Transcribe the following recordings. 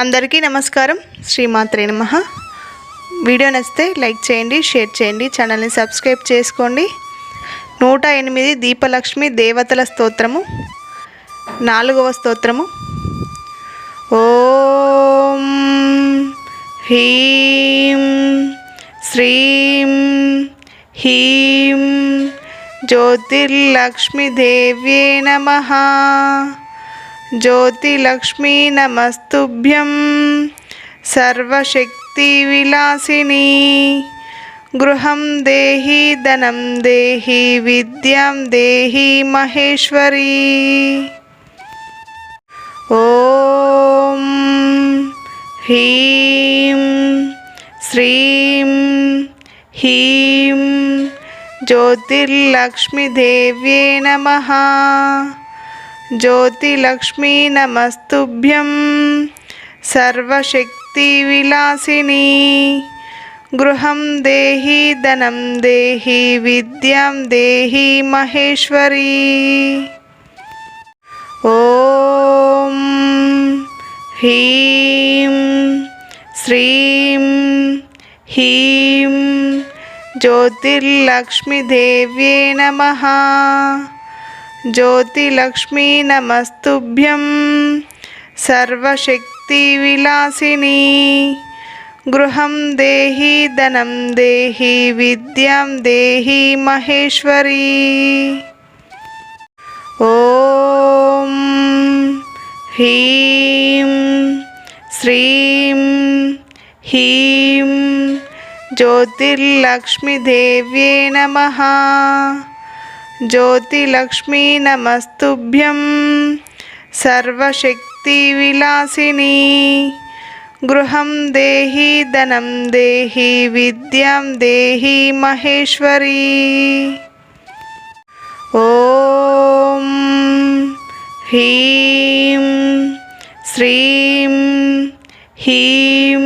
అందరికీ నమస్కారం. శ్రీమాత్రే నమ. వీడియో నచ్చితే లైక్ చేయండి షేర్ చేయండి ఛానల్ని సబ్స్క్రైబ్ చేసుకోండి. నూట ఎనిమిది దీపలక్ష్మి దేవతల స్తోత్రము. నాలుగవ స్తోత్రము. ఓం హ్రీం శ్రీం హీం జ్యోతిర్లక్ష్మీదేవ్యే నమ. జ్యోతిలక్ష్మీ నమస్తుభ్యం సర్వశక్తివిలాసిని గృహం దేహి ధనం దేహి విద్యాం దేహి మహేశ్వరీ ఓం హ్రీం శ్రీం హీం జ్యోతిర్లక్ష్మీదేవ్యే నమః జ్యోతిలక్ష్మీ నమస్తుభ్యం సర్వశక్తివిలాసిని గృహం దేహి ధనం దేహి విద్యాం దేహి మహేశ్వరీ ఓం హ్రీం శ్రీం హీం జ్యోతిర్లక్ష్మీదేవ్యే నమః జ్యోతిలక్ష్మీ నమస్తుభ్యం సర్వశక్తివిలాసిని గృహం దేహి ధనం దేహి విద్యాం దేహి మహేశ్వరీ ఓం హ్రీం శ్రీం హీం జ్యోతిర్లక్ష్మీదేవ్యే నమః జ్యోతిలక్ష్మీ నమస్తుభ్యం సర్వశక్తివిలాసిని గృహం దేహి ధనం దేహి విద్యాం దేహి మహేశ్వరీ ఓం హ్రీం శ్రీం హీం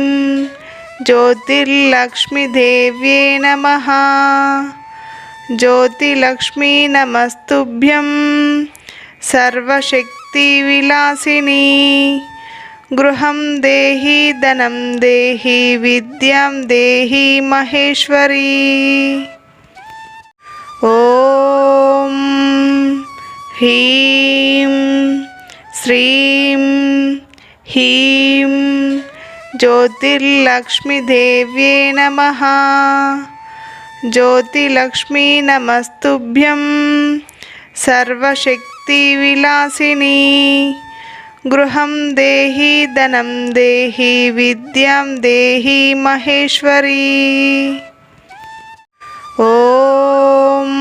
జ్యోతిర్లక్ష్మీదేవ్యే నమః జ్యోతిలక్ష్మీ నమస్తుభ్యం సర్వశక్తివిలాసిని గృహం దేహి ధనం దేహి విద్యాం దేహి మహేశ్వరీ ఓం హ్రీం శ్రీం హీం జ్యోతిర్లక్ష్మీదేవ్యే నమః జ్యోతిలక్ష్మీ నమస్తుభ్యం సర్వశక్తివిలాసిని గృహం దేహి ధనం దేహి విద్యాం దేహి మహేశ్వరీ ఓం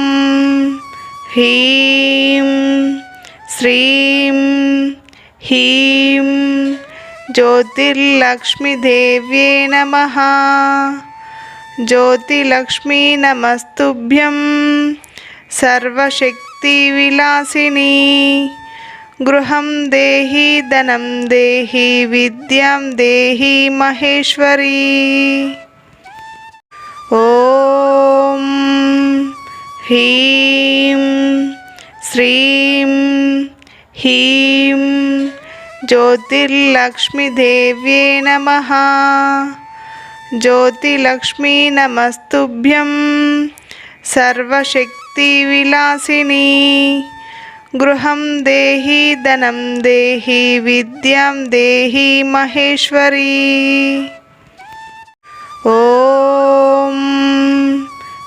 హ్రీం శ్రీం హీం జ్యోతిర్లక్ష్మీదేవ్యే నమః జ్యోతిలక్ష్మీ నమస్తుభ్యం సర్వశక్తివిలాసిని గృహం దేహి ధనం దేహి విద్యాం దేహి మహేశ్వరీ ఓం హ్రీం శ్రీం హీం జ్యోతిర్లక్ష్మీదేవ్యే నమః జ్యోతిలక్ష్మీ నమస్తుభ్యం సర్వశక్తివిలాసిని గృహం దేహి ధనం దేహి విద్యాం దేహి మహేశ్వరీ ఓం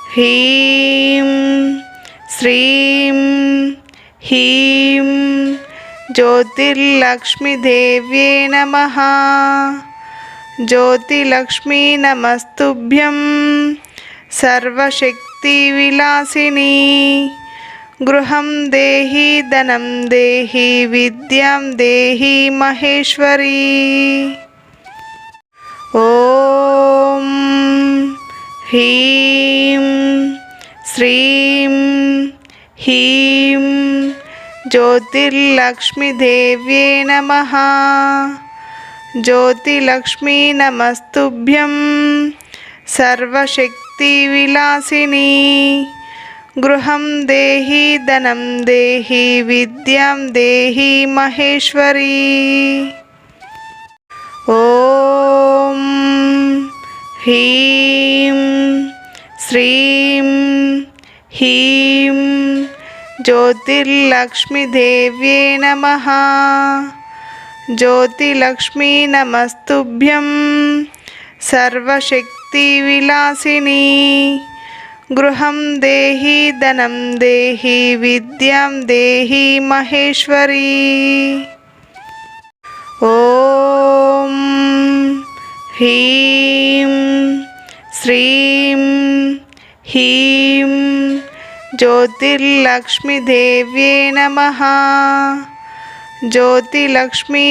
హ్రీం శ్రీం హీం జ్యోతిర్లక్ష్మీదేవ్యే నమః జ్యోతిలక్ష్మీ నమస్తుభ్యం సర్వశక్తివిలాసిని గృహం దేహి ధనం దేహి విద్యాం దేహి మహేశ్వరీ ఓం హ్రీం శ్రీం హీం జ్యోతిర్లక్ష్మీదేవ్యే నమః జ్యోతిలక్ష్మీ నమస్తుభ్యం సర్వశక్తివిలాసిని గృహం దేహి ధనం దేహి విద్యాం దేహి మహేశ్వరీ హ్రీం శ్రీం హీం జ్యోతిర్లక్ష్మీదేవ్యే నమ జ్యోతిలక్ష్మీ నమస్తుభ్యం సర్వశక్తివిలాసిని గృహం దేహి ధనం దేహి విద్యాం దేహి మహేశ్వరీ ఓం హ్రీం శ్రీం హీం జ్యోతిర్లక్ష్మీదేవ్యే నమ జ్యోతిలక్ష్మీ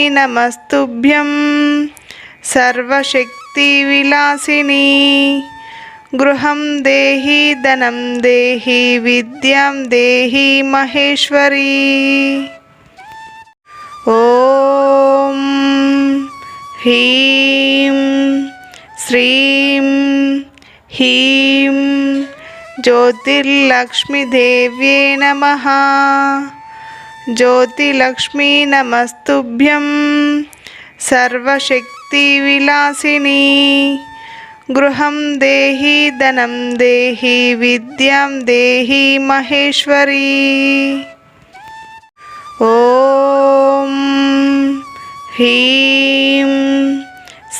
నమస్తుభ్యం సర్వశక్తివిలాసిని గృహం దేహి ధనం దేహి విద్యాం దేహి మహేశ్వరీ ఓం హ్రీం శ్రీం హీం జ్యోతిర్లక్ష్మీదేవ్యే నమ జ్యోతిలక్ష్మీ నమస్తుభ్యం సర్వశక్తివిలాసిని గృహం దేహి ధనం దేహి విద్యాం దేహి మహేశ్వరీ ఓం హ్రీం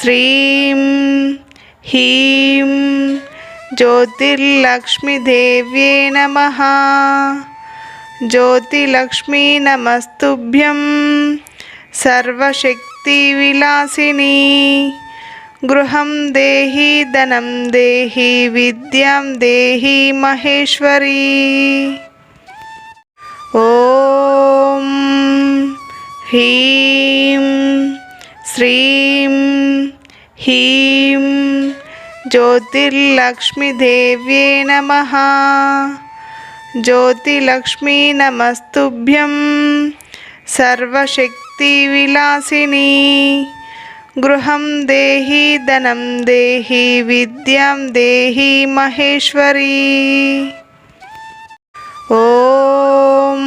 శ్రీం హీం జ్యోతిర్లక్ష్మీదేవ్యే నమ జ్యోతిలక్ష్మీ నమస్తుభ్యం సర్వశక్తివిలాసిని గృహం దేహి ధనం దేహి విద్యాం దేహి మహేశ్వరీ ఓం హ్రీం శ్రీం హీం జ్యోతిర్లక్ష్మీదేవ్యే నమ జ్యోతిలక్ష్మీ నమస్తుభ్యం సర్వశక్తివిలాసిని గృహం దేహి ధనం దేహి విద్యాం దేహి మహేశ్వరీ ఓం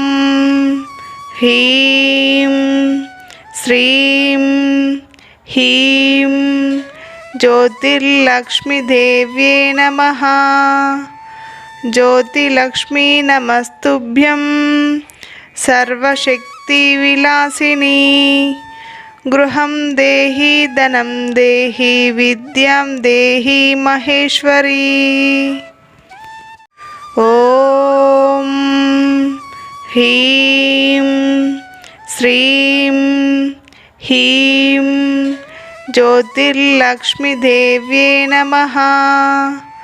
హ్రీం శ్రీం హీం జ్యోతిర్లక్ష్మీదేవ్యే నమ జ్యోతిలక్ష్మీ నమస్తుభ్యం సర్వశక్తివిలాసిని గృహం దేహి ధనం దేహి విద్యాం దేహి మహేశ్వరీ ఓం హ్రీం శ్రీం హీం జ్యోతిర్లక్ష్మీదేవ్యే నమ జ్యోతిలక్ష్మీ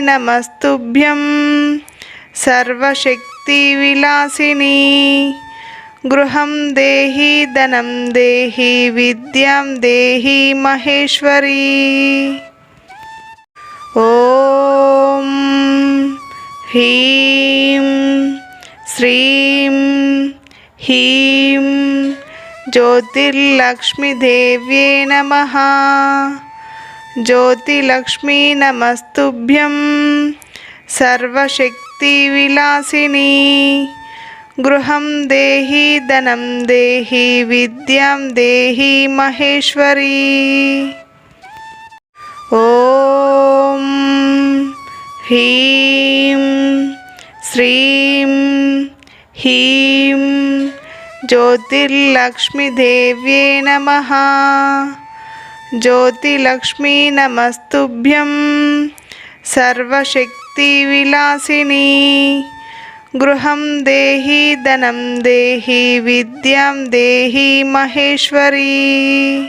నమస్తుభ్యం సర్వశక్తివిలాసిని గృహం దేహి ధనం దేహి విద్యాం దేహి మహేశ్వరీ ఓం హ్రీం శ్రీం హీం జ్యోతిర్లక్ష్మీదేవ్యే నమ జ్యోతిలక్ష్మీ నమస్తుభ్యం సర్వశక్తివిలాసిని గృహం దేహి ధనం దేహి విద్యాం దేహి మహేశ్వరీ ఓం హ్రీం శ్రీం హీం జ్యోతిర్లక్ష్మీదేవ్యే నమ జ్యోతిలక్ష్మీ నమస్తుభ్యం సర్వశక్తివిలాసిని గృహం దేహి ధనం దేహి విద్యాం దేహి మహేశ్వరీ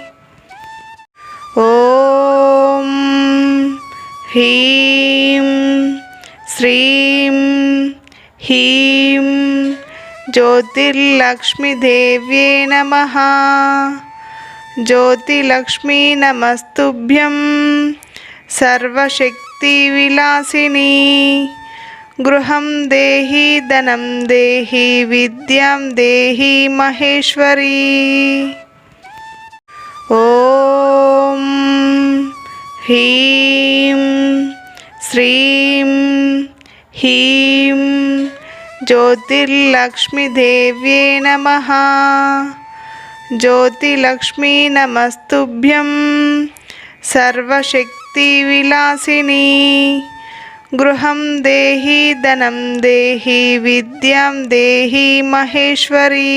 ఓం హ్రీం శ్రీం హీం జ్యోతిర్లక్ష్మీదేవ్యే నమ జ్యోతిలక్ష్మీ నమస్తుభ్యం సర్వశక్తివిలాసిని గృహం దేహి ధనం దేహి విద్యాం దేహి మహేశ్వరీ ఓం హ్రీం శ్రీం హీం జ్యోతిర్లక్ష్మీదేవ్యే నమ జ్యోతిలక్ష్మీ నమస్తుభ్యం సర్వశక్తి విలాసిని గృహం దేహి ధనం దేహి విద్యాం దేహి మహేశ్వరీ